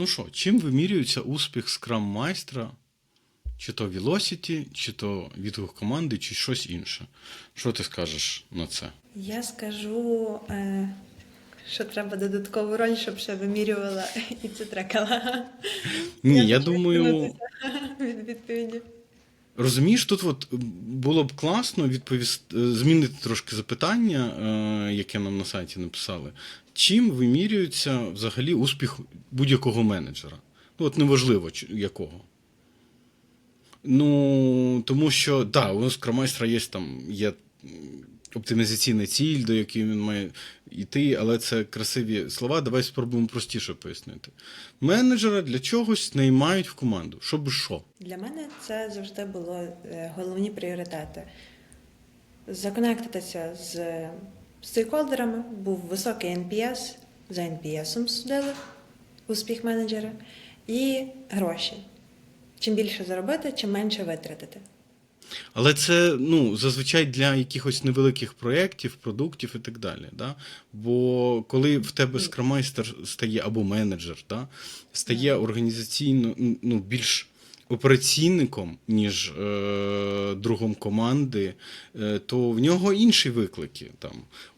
Ну що, чим вимірюється успіх скрам майстра? Чи то Velocity, чи то відгук команди, чи щось інше? Що ти скажеш на це? Я скажу, е, що треба додаткову роль, щоб ще вимірювала і це трекала. Ні, я хочу думаю, від відповіді. розумієш, тут от було б класно відповісти, е, змінити трошки запитання, е, яке нам на сайті написали. Чим вимірюється взагалі успіх будь-якого менеджера? Ну, от неважливо, якого. Ну, тому що, так, да, у скромайстра є там є оптимізаційна ціль, до якої він має йти, але це красиві слова. Давай спробуємо простіше пояснити. Менеджера для чогось наймають в команду. Щоб що? Для мене це завжди було е, головні пріоритети. Законектитися з стейкхолдерами, був високий NPS, за NPS судили успіх менеджера, і гроші. Чим більше заробити, чим менше витратити. Але це ну, зазвичай для якихось невеликих проєктів, продуктів і так далі. Да? Бо коли в тебе скромайстер стає або менеджер, да? стає організаційно ну, більш операційником, ніж е, другом команди, е, то в нього інші виклики. Там.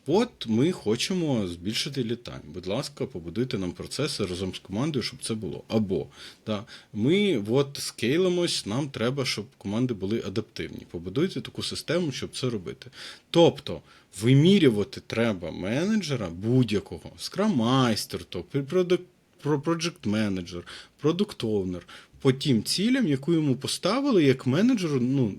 От ми хочемо збільшити літань. Будь ласка, побудуйте нам процеси разом з командою, щоб це було. Або да, ми от скейлимось, нам треба, щоб команди були адаптивні. Побудуйте таку систему, щоб це робити. Тобто вимірювати треба менеджера будь-якого, скрамайстер, то продакт про project менеджер, продукт оунер по тим цілям, яку йому поставили як менеджеру ну,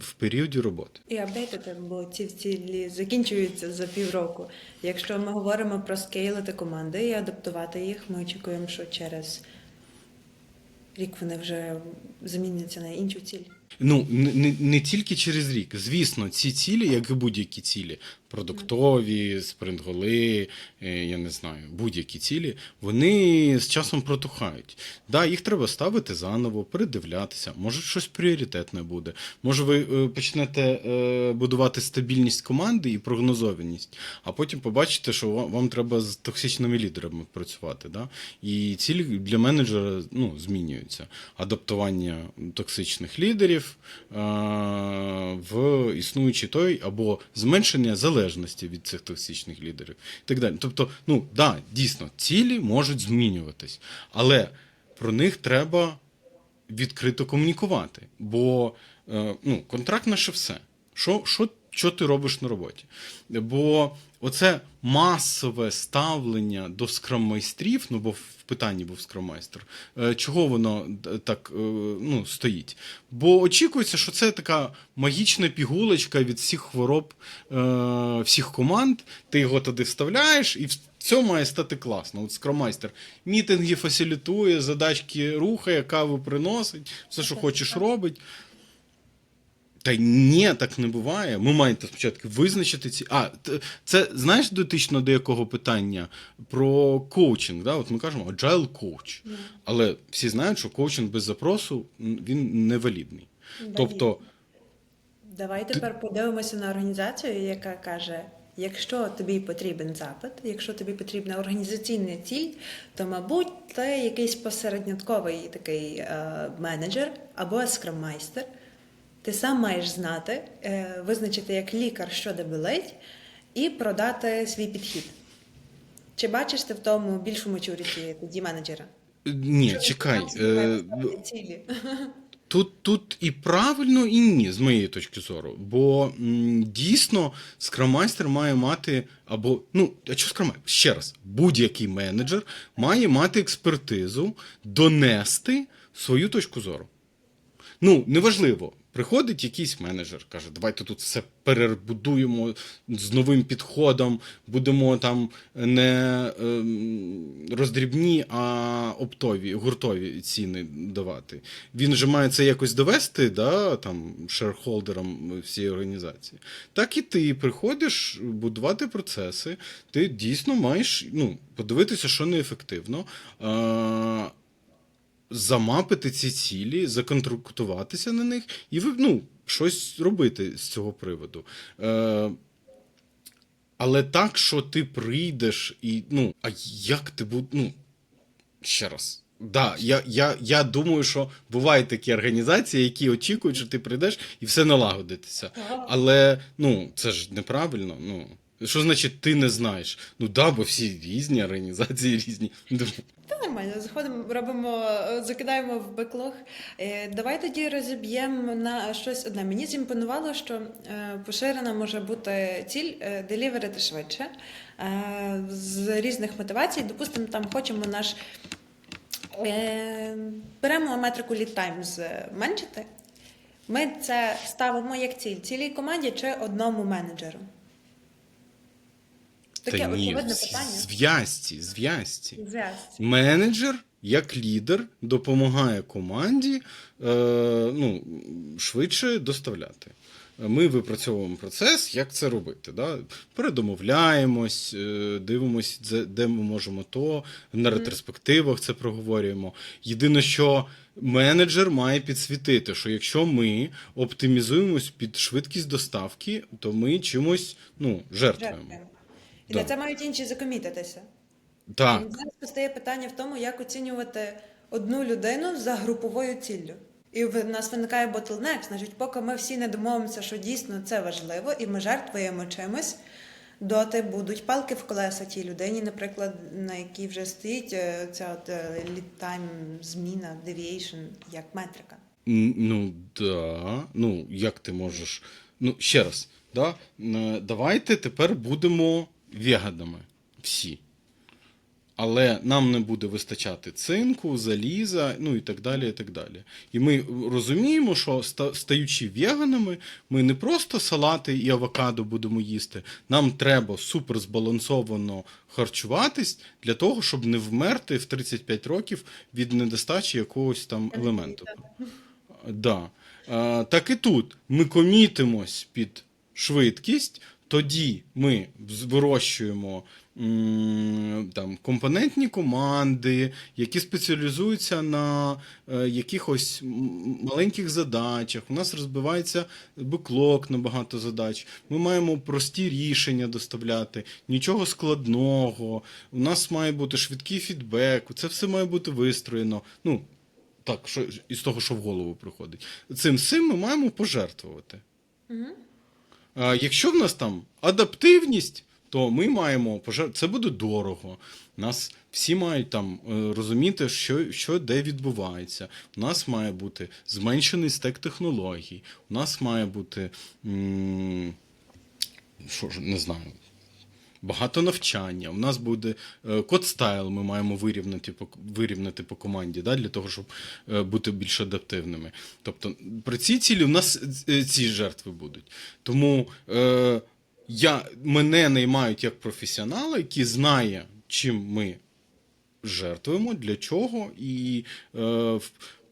в періоді роботи. І апдейтити, бо ці цілі закінчуються за півроку. Якщо ми говоримо про скейлити команди і адаптувати їх, ми очікуємо, що через рік вони вже заміняться на іншу ціль. Ну, не, не, не тільки через рік. Звісно, ці цілі, як і будь-які цілі, продуктові, спринтголи, е, я не знаю, будь-які цілі, вони з часом протухають. Да, їх треба ставити заново, передивлятися. Може, щось пріоритетне буде. Може, ви е, почнете е, будувати стабільність команди і прогнозованість, а потім побачите, що вам, треба з токсичними лідерами працювати. Да? І цілі для менеджера ну, змінюються. Адаптування токсичних лідерів в існуючий той або зменшення залежності від цих токсичних лідерів. І так далі. Тобто, ну да, дійсно, цілі можуть змінюватись, але про них треба відкрито комунікувати. Бо е, ну, контракт наше все. Що, що, що ти робиш на роботі? Бо оце масове ставлення до скроммайстрів, ну бо в питанні був скроммайстер, е, чого воно так е, ну, стоїть? Бо очікується, що це така магічна пігулочка від всіх хвороб е, всіх команд. Ти його туди вставляєш, і все має стати класно. От скроммайстер мітинги фасилітує, задачки рухає, каву приносить, все, що хочеш, робить. Та ні, так не буває. Ми маємо спочатку визначити ці. А, це знаєш дотично до якого питання? Про коучинг. Да? От ми кажемо agile coach. Але всі знають, що коучинг без запросу він невалідний. Тобто, Давай тепер подивимося на організацію, яка каже: якщо тобі потрібен запит, якщо тобі потрібна організаційна ціль, то, мабуть, ти якийсь посереднятковий такий е, менеджер або скраммайстер. Ти сам маєш знати, е, визначити як лікар, що де болить, і продати свій підхід. Чи бачиш ти в тому більшу мачуріті тоді менеджера? ні, Що чекай. має Е, цілі. Тут, тут і правильно, і ні, з моєї точки зору. Бо м, дійсно скромайстер має мати або ну, а що скромайстер? Ще раз, будь-який менеджер має мати експертизу, донести свою точку зору. Ну, неважливо. Приходить якийсь менеджер, каже, давайте тут все перебудуємо з новим підходом, будемо там не ем, роздрібні, а оптові, гуртові ціни давати. Він же має це якось довести да, там, шерхолдерам всієї організації. Так і ти приходиш будувати процеси, ти дійсно маєш ну, подивитися, що неефективно. Замапити ці цілі, законтрактуватися на них і ну, щось робити з цього приводу. Е, але так, що ти прийдеш і. Ну, а як ти будеш. Ну, Ще раз. Да, я, я, я думаю, що бувають такі організації, які очікують, що ти прийдеш і все налагодиться. Але ну, це ж неправильно. Ну, що значить ти не знаєш? Ну да, бо всі різні організації різні. Та нормально, заходимо, робимо, е, закидаємо в беклог. Е, Давай тоді розіб'ємо на щось одне. Мені зімпонувало, що е, поширена може бути ціль деліверити швидше з різних мотивацій. Допустимо, там хочемо наш. Беремо метрику lead time зменшити. Ми це ставимо як ціль цілій команді чи одному менеджеру. Таке Та ні, очевидне питання. зв'язці, зв'язці. Зв'язці. Менеджер, як лідер, допомагає команді е, ну, швидше доставляти. Ми випрацьовуємо процес, як це робити. Да? Передомовляємось, е, дивимося, де- де ми можемо то, на ретроспективах це проговорюємо. Єдине, що менеджер має підсвітити, що якщо ми оптимізуємось під швидкість доставки, то ми чимось ну, жертвуємо. Жертвуємо. І Да. це мають інші закомітитися. Так. Зараз постає питання в тому, як оцінювати одну людину за груповою ціллю. І в нас виникає bottleneck, значить, поки ми всі не домовимося, що дійсно це важливо, і ми жертвуємо чимось, доти будуть палки в колеса тій людині, наприклад, на якій вже стоїть е, ця от е, lead time зміна, deviation, як метрика. Ну, да. Ну, як ти можеш. Ну, ще раз, да? Е, давайте тепер будемо вегадами всі. Але нам не буде вистачати цинку, заліза, ну і так далі. І так далі. І ми розуміємо, що стаючи веганами, ми не просто салати і авокадо будемо їсти. Нам треба супер збалансовано харчуватись для того, щоб не вмерти в 35 років від недостачі якогось там елементу. Да. Так і тут ми комітимось під швидкість, тоді ми вирощуємо там, компонентні команди, які спеціалізуються на е, якихось маленьких задачах. У нас розбивається беклог на багато задач. Ми маємо прості рішення доставляти, нічого складного. У нас має бути швидкий фідбек. Це все має бути вистроєно. Ну, так, що із того, що в голову приходить. Цим всім ми маємо пожертвувати. А якщо в нас там адаптивність, то ми маємо пожертв... Це буде дорого. Нас всі мають там е, розуміти, що, що де відбувається. У нас має бути зменшений стек технологій. У нас має бути. м, Що ж, не знаю, багато навчання. У нас буде е, код стайл, ми маємо вирівняти по, вирівняти по команді, да, для того, щоб е, бути більш адаптивними. Тобто при цій цілі у нас е, ці жертви будуть. Тому е, я, мене наймають як професіонала, який знає, чим ми жертвуємо, для чого, і е,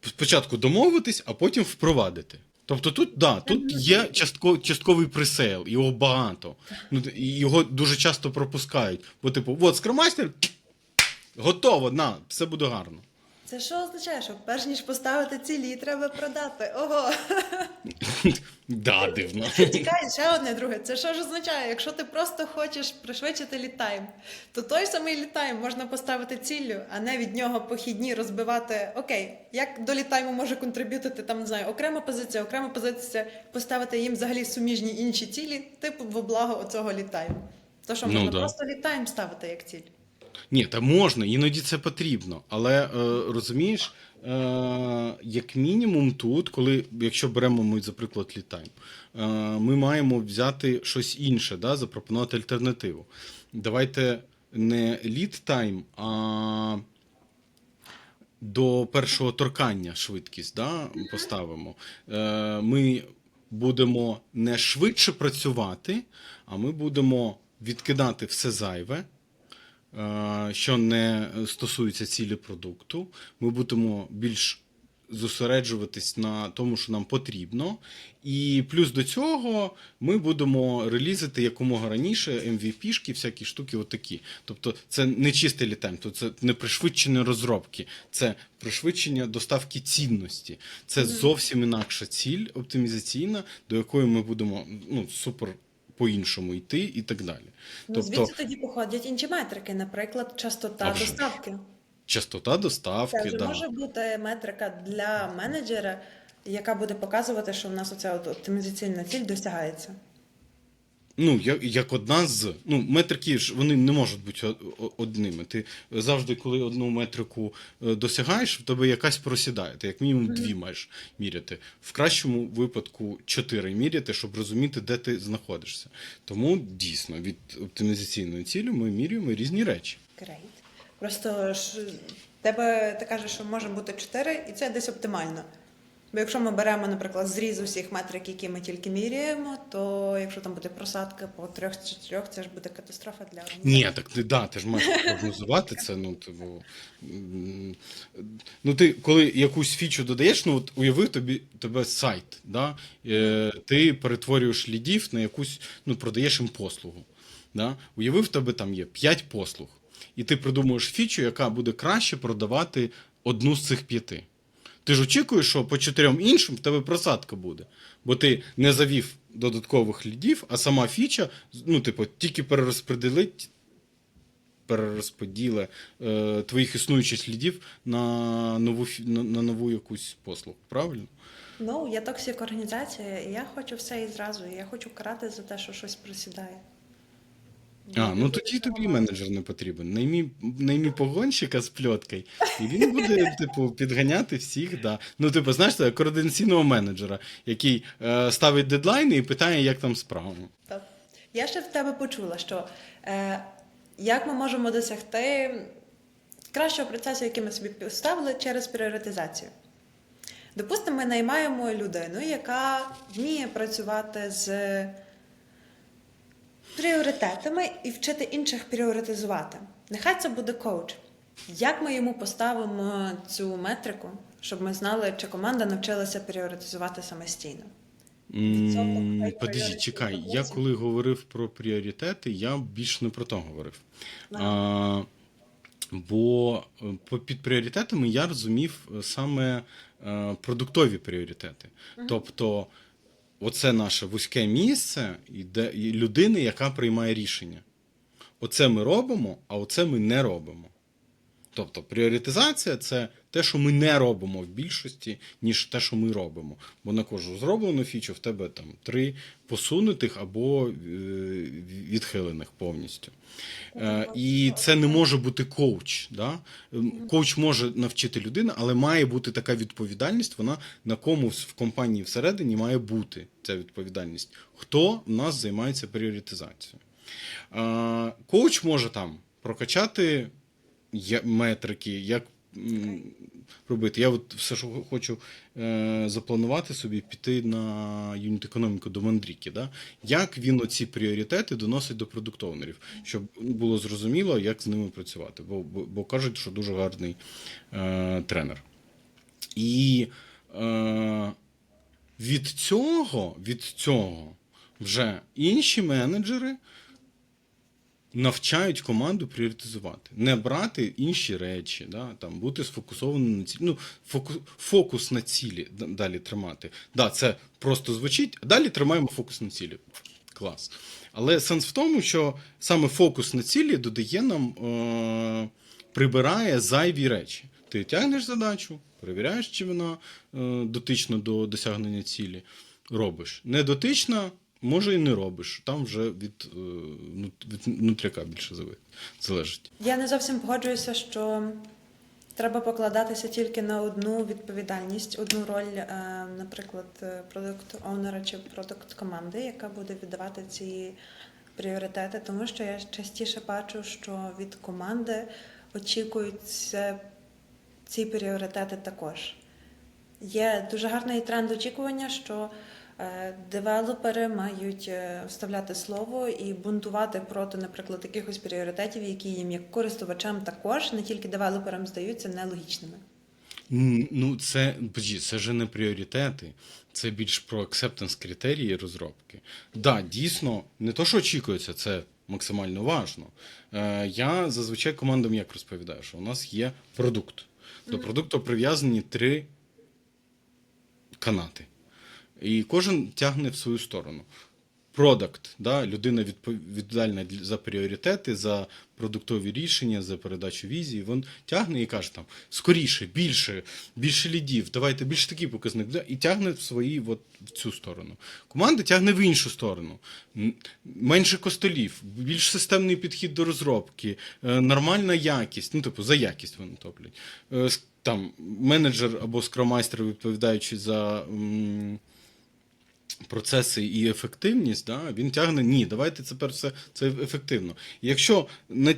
спочатку домовитись, а потім впровадити. Тобто тут, да, тут є частко, частковий пресейл, його багато. Ну, і його дуже часто пропускають. Бо, типу, от скромастер, готово, на, все буде гарно. Це що означає, що перш ніж поставити цілі, треба продати? Ого! Да, дивно. Чекай, ще одне друге. Це що ж означає? Якщо ти просто хочеш пришвидшити літайм, то той самий літайм можна поставити ціллю, а не від нього похідні розбивати. Окей, як до літайму може контриб'ютити там, не знаю, окрема позиція, окрема позиція, поставити їм взагалі суміжні інші цілі, типу во благо оцього літайму. То що Ну, можна да. просто літайм ставити як ціль. Ні, та можна, іноді це потрібно. Але е, розумієш, е, як мінімум тут, коли, якщо беремо ми, за приклад літайм, е, ми маємо взяти щось інше, да, запропонувати альтернативу. Давайте не лід тайм, а до першого торкання швидкість да, поставимо. Е, ми будемо не швидше працювати, а ми будемо відкидати все зайве. Е, що не стосується цілі продукту. Ми будемо більш зосереджуватись на тому, що нам потрібно. І плюс до цього ми будемо релізити якомога раніше MVP-шки, всякі штуки, отакі. Тобто це не чистий літайм, то це не пришвидшення розробки, це пришвидшення доставки цінності. Це зовсім інакша ціль оптимізаційна, до якої ми будемо ну, супер по-іншому йти і так далі. Ну, Тобто, звідси тоді походять інші метрики, наприклад, частота вже доставки. частота доставки. Це да. може бути метрика для менеджера, яка буде показувати, що в нас оця оптимізаційна ціль досягається. Ну, як, як одна з. Ну, метрики ж вони не можуть бути одними. Ти завжди, коли одну метрику е, досягаєш, в тебе якась просідає. Ти як мінімум дві маєш міряти. В кращому випадку чотири міряти, щоб розуміти, де ти знаходишся. Тому дійсно від оптимізаційної цілі ми міряємо різні речі. Great. Просто ж тебе ти кажеш, що може бути 4, і це десь оптимально. Бо якщо ми беремо, наприклад, зріз усіх метрик, які ми тільки міряємо, то якщо там буде просадка по трьох чи чотирьох, це ж буде катастрофа для. Ні, так ти да, ти ж маєш прогнозувати це. Ну, типу, м, ну ти коли якусь фічу додаєш, ну от уяви тобі тебе сайт, да? е, ти перетворюєш лідів на якусь, ну, продаєш їм послугу. Да? Уяви, в тебе там є 5 послуг, і ти придумуєш фічу, яка буде краще продавати одну з цих п'яти. Ти ж очікуєш, що по чотирьом іншим в тебе просадка буде. Бо ти не завів додаткових лідів, а сама фіча, ну, типу, тільки перерозподілить перерозподіле е, твоїх існуючих слідів на нову на, на нову якусь послугу. Правильно? Ну, я токсик організація, і я хочу все і зразу. І я хочу карати за те, що щось просідає. А, ну тоді тобі менеджер не потрібен. Наймі, наймі погонщика з пльоткою, і він буде, типу, підганяти всіх. Да. Ну, типу, знаєш, це координаційного менеджера, який е, ставить дедлайни і питає, як там справа. Так. Я ще в тебе почула, що е, як ми можемо досягти кращого процесу, який ми собі поставили через пріоритизацію. Допустимо, ми наймаємо людину, яка вміє працювати з пріоритетами і вчити інших пріоритизувати. Нехай це буде коуч. Як ми йому поставимо цю метрику, щоб ми знали, чи команда навчилася пріоритизувати самостійно? Подожди, чекай. Я коли говорив про пріоритети, я більш не про то говорив. Ага. А, бо е, під пріоритетами я розумів е, саме е, продуктові пріоритети. Тобто, оце наше вузьке місце де людини, яка приймає рішення. Оце ми робимо, а оце ми не робимо. Тобто пріоритизація це те, що ми не робимо в більшості, ніж те, що ми робимо. Бо на кожну зроблену фічу в тебе там три посунутих або е, відхилених повністю. Е, І це не може бути коуч. Да? Коуч може навчити людину, але має бути така відповідальність, вона на комусь в компанії всередині має бути ця відповідальність. Хто в нас займається пріоритизацією? Е, Коуч може там прокачати я- метрики, як м, робити. Я от все, що хочу е, запланувати собі, піти на юніт економіку до мандріки. Да? Як він оці пріоритети доносить до продуктовнерів, щоб було зрозуміло, як з ними працювати. Бо, бо, бо кажуть, що дуже гарний е, тренер. І е, від цього, від цього вже інші менеджери навчають команду пріоритизувати, не брати інші речі, да, там, бути сфокусованим на цілі. Ну, фокус, фокус на цілі далі тримати. Да, це просто звучить, далі тримаємо фокус на цілі. Клас. Але сенс в тому, що саме фокус на цілі додає нам, е, прибирає зайві речі. Ти тягнеш задачу, перевіряєш, чи вона е, дотична до досягнення цілі, робиш. Не дотична, може і не робиш. Там вже від, е, ну, від внутряка більше залежить. Я не зовсім погоджуюся, що треба покладатися тільки на одну відповідальність, одну роль, е, наприклад, продукт оунера чи продукт команди, яка буде віддавати ці пріоритети, тому що я частіше бачу, що від команди очікуються ці пріоритети також. Є дуже гарний тренд очікування, що е, девелопери мають е, вставляти слово і бунтувати проти, наприклад, якихось пріоритетів, які їм як користувачам також, не тільки девелоперам здаються нелогічними. Ну, це, це же не пріоритети, це більш про acceptance критерії розробки. Да, дійсно, не то, що очікується, це максимально важно. Е, я зазвичай командам як розповідаю, що у нас є продукт. До продукту прив'язані три канати. І кожен тягне в свою сторону. продакт, да, людина відпо- відповідальна за пріоритети, за продуктові рішення, за передачу візії. Він тягне і каже там скоріше, більше, більше лідів, давайте більше такий показник. да, І тягне в свої от, в цю сторону. Команда тягне в іншу сторону. Менше костолів, більш системний підхід до розробки, е, нормальна якість, ну, типу, за якість вони топлять. Е, Там менеджер або скромайстер, відповідаючи за. м, процеси і ефективність, да, він тягне ні, давайте тепер все це ефективно. Якщо на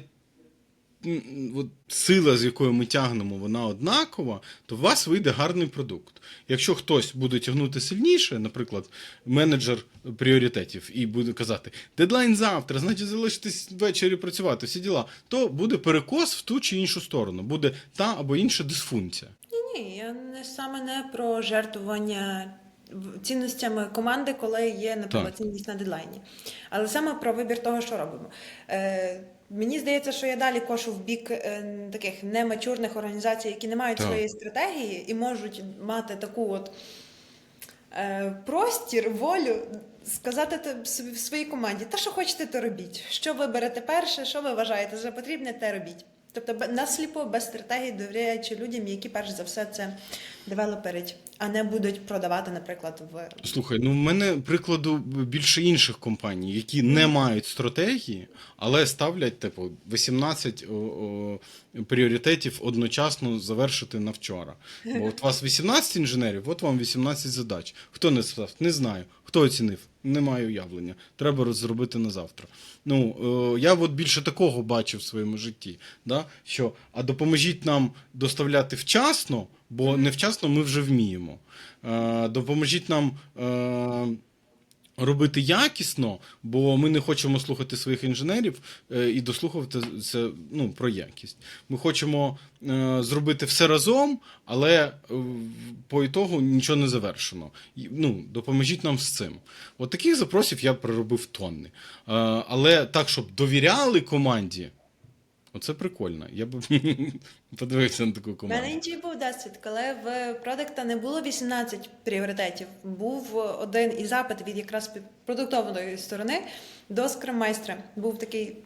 от, сила, з якою ми тягнемо, вона однакова, то у вас вийде гарний продукт. Якщо хтось буде тягнути сильніше, наприклад, менеджер пріоритетів, і буде казати, дедлайн завтра, значить залишитись ввечері працювати, всі діла, то буде перекос в ту чи іншу сторону, буде та або інша дисфункція. Ні, ні, я не саме не про жертвування цінностями команди, коли є, наприклад, цінність на дедлайні. Але саме про вибір того, що робимо. Е, мені здається, що я далі кошу в бік е, таких немачурних організацій, які не мають Так. своєї стратегії і можуть мати таку от. е, Простір, волю сказати собі в своїй команді, та що хочете, то робіть. Що ви берете перше, що ви вважаєте за потрібне, те робіть. Тобто насліпо, без стратегії, довіряючи людям, які перш за все це девелоперять, а не будуть продавати, наприклад, в Слухай, ну в мене прикладу більше інших компаній, які не мають стратегії, але ставлять типу 18 о, о, пріоритетів одночасно завершити на вчора. Бо от у вас 18 інженерів, от вам 18 задач. Хто не став? Не знаю. Хто оцінив? Не маю уявлення. Треба розробити на завтра. Ну е, я от більше такого бачив в своєму житті. Да? Що, а допоможіть нам доставляти вчасно, бо невчасно ми вже вміємо. Е, допоможіть нам. Робити якісно, бо ми не хочемо слухати своїх інженерів е, і дослухати це ну, про якість. Ми хочемо е, зробити все разом, але е, по ітогу нічого не завершено. Ну, допоможіть нам з цим. От таких запросів я проробив тонни. Але так, щоб довіряли команді, оце прикольно. Я б подивився на таку У команду. мене інший був досвід, коли в продукта не було 18 пріоритетів. Був один і запит від якраз продуктової сторони до скроммайстра. Був такий.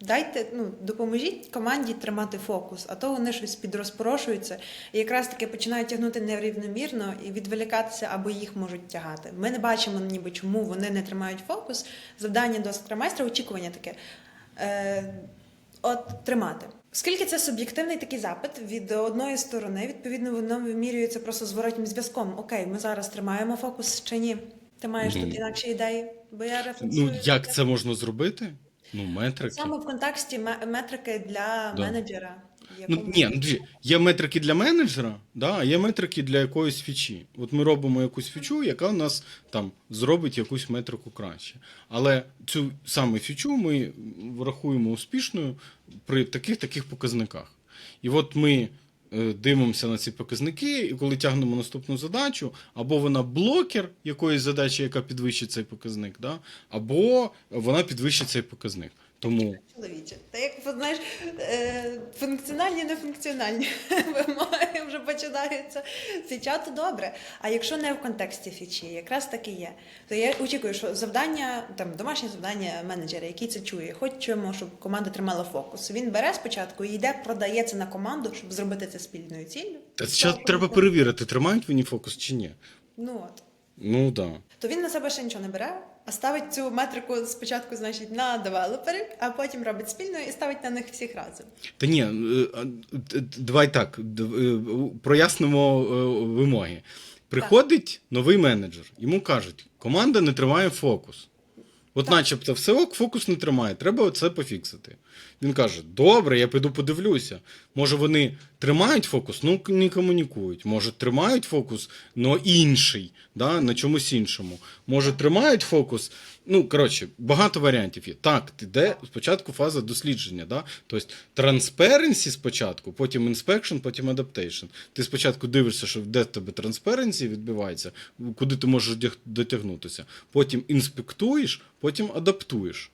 Дайте, ну, допоможіть команді тримати фокус, а то вони щось підрозпорошуються і якраз таки починають тягнути нерівномірно і відволікатися або їх можуть тягати. Ми не бачимо, ніби чому вони не тримають фокус. Завдання до скромайстра, очікування таке. От тримати. Оскільки це суб'єктивний такий запит від одної сторони, відповідно, воно вимірюється просто зворотнім зв'язком. Окей, ми зараз тримаємо фокус чи ні? Ти маєш ну, тут інакші ідеї, бо я рефлексую. Ну, як це можна зробити? Ну, метрики. саме в контексті ме- метрики для Да. менеджера. Ну, ні, ну, диві, є метрики для менеджера, да, а є метрики для якоїсь фічі. От ми робимо якусь фічу, яка у нас там зробить якусь метрику краще. Але цю саме фічу ми врахуємо успішною при таких таких показниках. І от ми е, дивимося на ці показники, і коли тягнемо наступну задачу, або вона блокер якоїсь задачі, яка підвищить цей показник, да, або вона підвищить цей показник. Тому Чоловіче, та як знаєш, е, функціональні, нефункціональні вимоги вже починаються. Фіча то добре. А якщо не в контексті фічі, якраз так і є. То я очікую, що завдання, там домашнє завдання менеджера, який це чує, хочемо, щоб команда тримала фокус. Він бере спочатку і йде, продає це на команду, щоб зробити це спільною ціллю. та зараз треба перевірити, тримають вони фокус чи ні. Ну от. Ну так. Да. То він на себе ще нічого не бере, а ставить цю метрику спочатку, значить, на девелопери, а потім робить спільно і ставить на них всіх разом. Та ні, е, давай так, е, прояснимо е, вимоги. Приходить новий менеджер, йому кажуть, команда не тримає фокус. От, Так. начебто, все ок, фокус не тримає, треба це пофіксити. Він каже: Добре, я піду подивлюся. Може, вони тримають фокус, ну не комунікують. Може, тримають фокус, але інший, да, на чомусь іншому. Може, тримають фокус. Ну, коротше, багато варіантів є. Так, іде спочатку фаза дослідження. Да? Тобто transparency спочатку, потім inspection, потім adaptation. Ти спочатку дивишся, що де в тебе transparency відбувається, куди ти можеш дотягнутися. Потім інспектуєш, потім адаптуєш.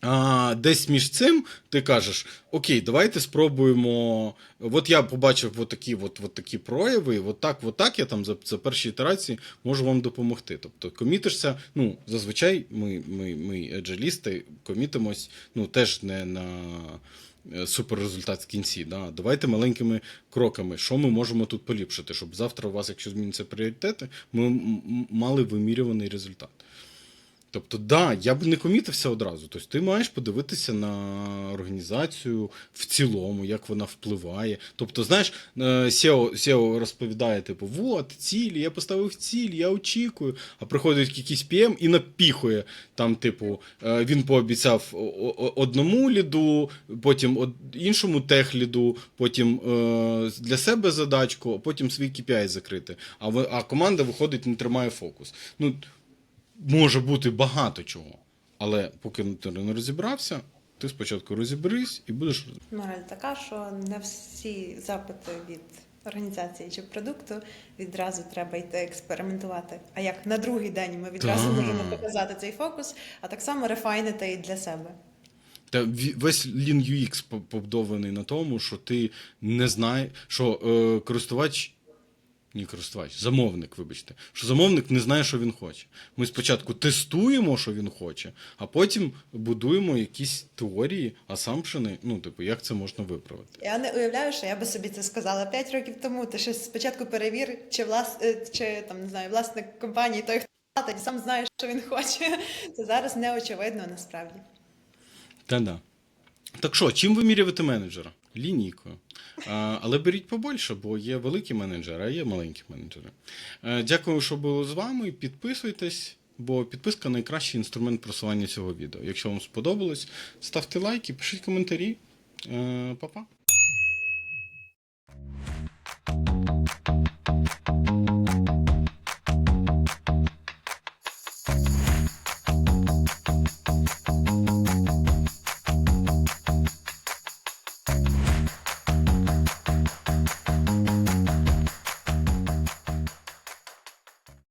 А десь між цим ти кажеш: Окей, давайте спробуємо. От я побачив от такі, от, от такі прояви, от так, от так я там за, за перші ітерації можу вам допомогти. Тобто комітишся, ну, зазвичай ми, ми, ми еджелісти, комітимось, ну, теж не на е, суперрезультат в кінці. Да? Давайте маленькими кроками, що ми можемо тут поліпшити, щоб завтра у вас, якщо зміняться пріоритети, ми мали вимірюваний результат. Тобто, да, я б не комітився одразу. Тобто, ти маєш подивитися на організацію в цілому, як вона впливає. Тобто, знаєш, е, SEO, SEO розповідає, типу, вот, цілі, я поставив ціль, я очікую. А приходить якийсь PM і напіхує. Там, типу, е, він пообіцяв одному ліду, потім іншому техліду, потім е, для себе задачку, а потім свій KPI закрити. А команда виходить, не тримає фокус. Ну, може бути багато чого. Але поки ти не розібрався, ти спочатку розіберись і будеш. Мораль така, що не всі запити від організації чи продукту відразу треба йти експериментувати. А як на другий день ми відразу Так. можемо показати цей фокус, а так само рефайнити і для себе. Та весь Lean UX побудований на тому, що ти не знаєш, що е, користувач. Ні, користувач, замовник, вибачте, що замовник не знає, що він хоче. Ми спочатку тестуємо, що він хоче, а потім будуємо якісь теорії, асампшени, ну, типу, як це можна виправити. Я не уявляю, що я би собі це сказала 5 років тому. Ти ще спочатку перевір, чи влас... е, чи там не знаю, власник компанії той, хто платить, сам знає, що він хоче. Це зараз не очевидно насправді. Та-да. Так що, чим вимірювати менеджера? лінійкою. Але беріть побольше, бо є великі менеджери, а є маленькі менеджери. Е, дякую, що були з вами. Підписуйтесь, бо підписка найкращий інструмент просування цього відео. Якщо вам сподобалось, ставте лайки, пишіть коментарі. Е, па-па!